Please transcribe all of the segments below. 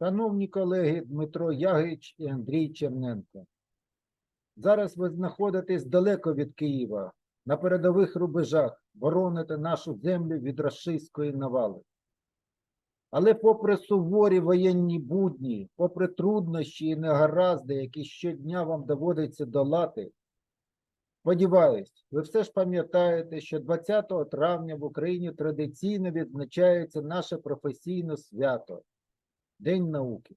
Шановні колеги Дмитро Ягич і Андрій Черненко. Зараз ви знаходитесь далеко від Києва, на передових рубежах, бороните нашу землю від рашистської навали. Але попри суворі воєнні будні, попри труднощі і негаразди, які щодня вам доводиться долати, сподіваюсь, ви все ж пам'ятаєте, що 20 травня в Україні традиційно відзначається наше професійне свято День науки.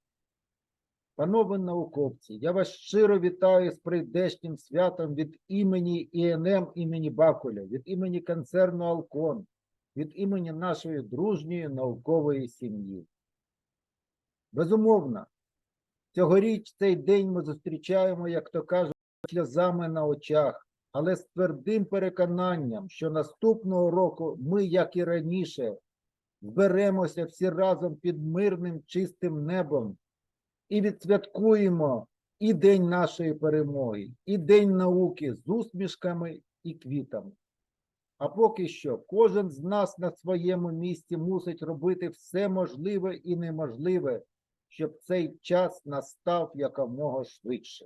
Панове науковці, я вас щиро вітаю з прийдешнім святом від імені ІНМ імені Бакуля, від імені концерну Алкон, від імені нашої дружньої наукової сім'ї. Безумовно, цьогоріч цей день ми зустрічаємо, як то кажуть, сльозами на очах, але з твердим переконанням, що наступного року ми, як і раніше, зберемося всі разом під мирним чистим небом і відсвяткуємо і День нашої перемоги, і День науки з усмішками і квітами. А поки що кожен з нас на своєму місці мусить робити все можливе і неможливе, щоб цей час настав якомога швидше.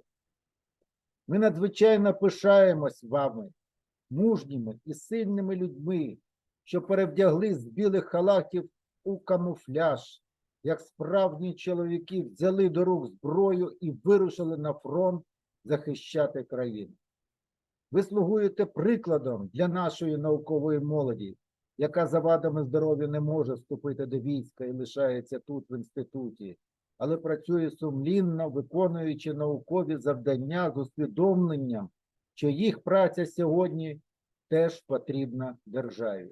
Ми надзвичайно пишаємось вами, мужніми і сильними людьми, що перевдягли з білих халатів у камуфляж, як справжні чоловіки взяли до рук зброю і вирушили на фронт захищати країну. Ви слугуєте прикладом для нашої наукової молоді, яка за вадами здоров'я не може вступити до війська і лишається тут, в інституті, але працює сумлінно, виконуючи наукові завдання з усвідомленням, що їх праця сьогодні теж потрібна державі.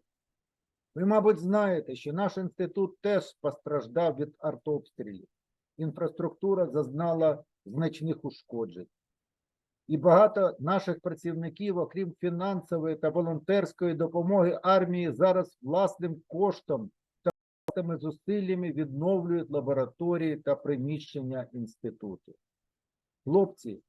Ви, мабуть, знаєте, що наш інститут теж постраждав від артобстрілів. Інфраструктура зазнала значних ушкоджень. І багато наших працівників, окрім фінансової та волонтерської допомоги армії, зараз власним коштом та власними зусиллями відновлюють лабораторії та приміщення інституту. Хлопці,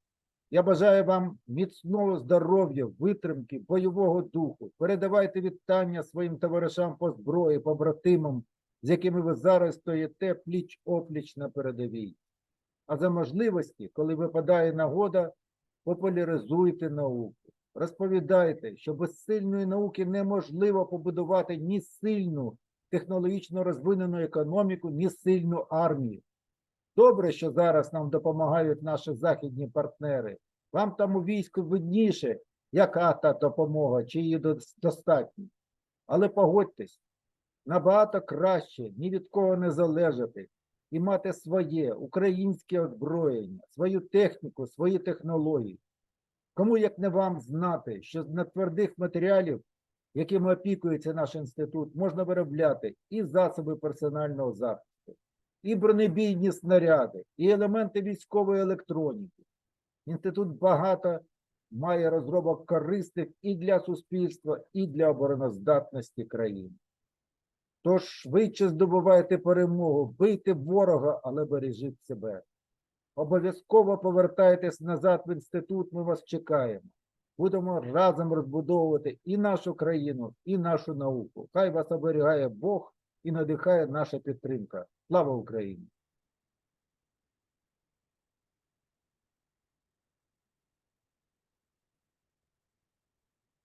я бажаю вам міцного здоров'я, витримки, бойового духу. Передавайте вітання своїм товаришам по зброї, побратимам, з якими ви зараз стоїте пліч опліч на передовій. А за можливості, коли випадає нагода, популяризуйте науку. Розповідайте, що без сильної науки неможливо побудувати ні сильну технологічно розвинену економіку, ні сильну армію. Добре, що зараз нам допомагають наші західні партнери. Вам там у війську видніше, яка та допомога, чи її достатньо. Але погодьтесь, набагато краще ні від кого не залежати і мати своє українське озброєння, свою техніку, свої технології. Кому як не вам знати, що з нетвердих матеріалів, якими опікується наш інститут, можна виробляти і засоби персонального захисту, і бронебійні снаряди, і елементи військової електроніки. Інститут багато має розробок корисних і для суспільства, і для обороноздатності країни. Тож швидше здобувайте перемогу, бийте ворога, але бережіть себе. Обов'язково повертайтесь назад в інститут, ми вас чекаємо. Будемо разом розбудовувати і нашу країну, і нашу науку. Хай вас оберігає Бог і надихає наша підтримка. Слава Україні!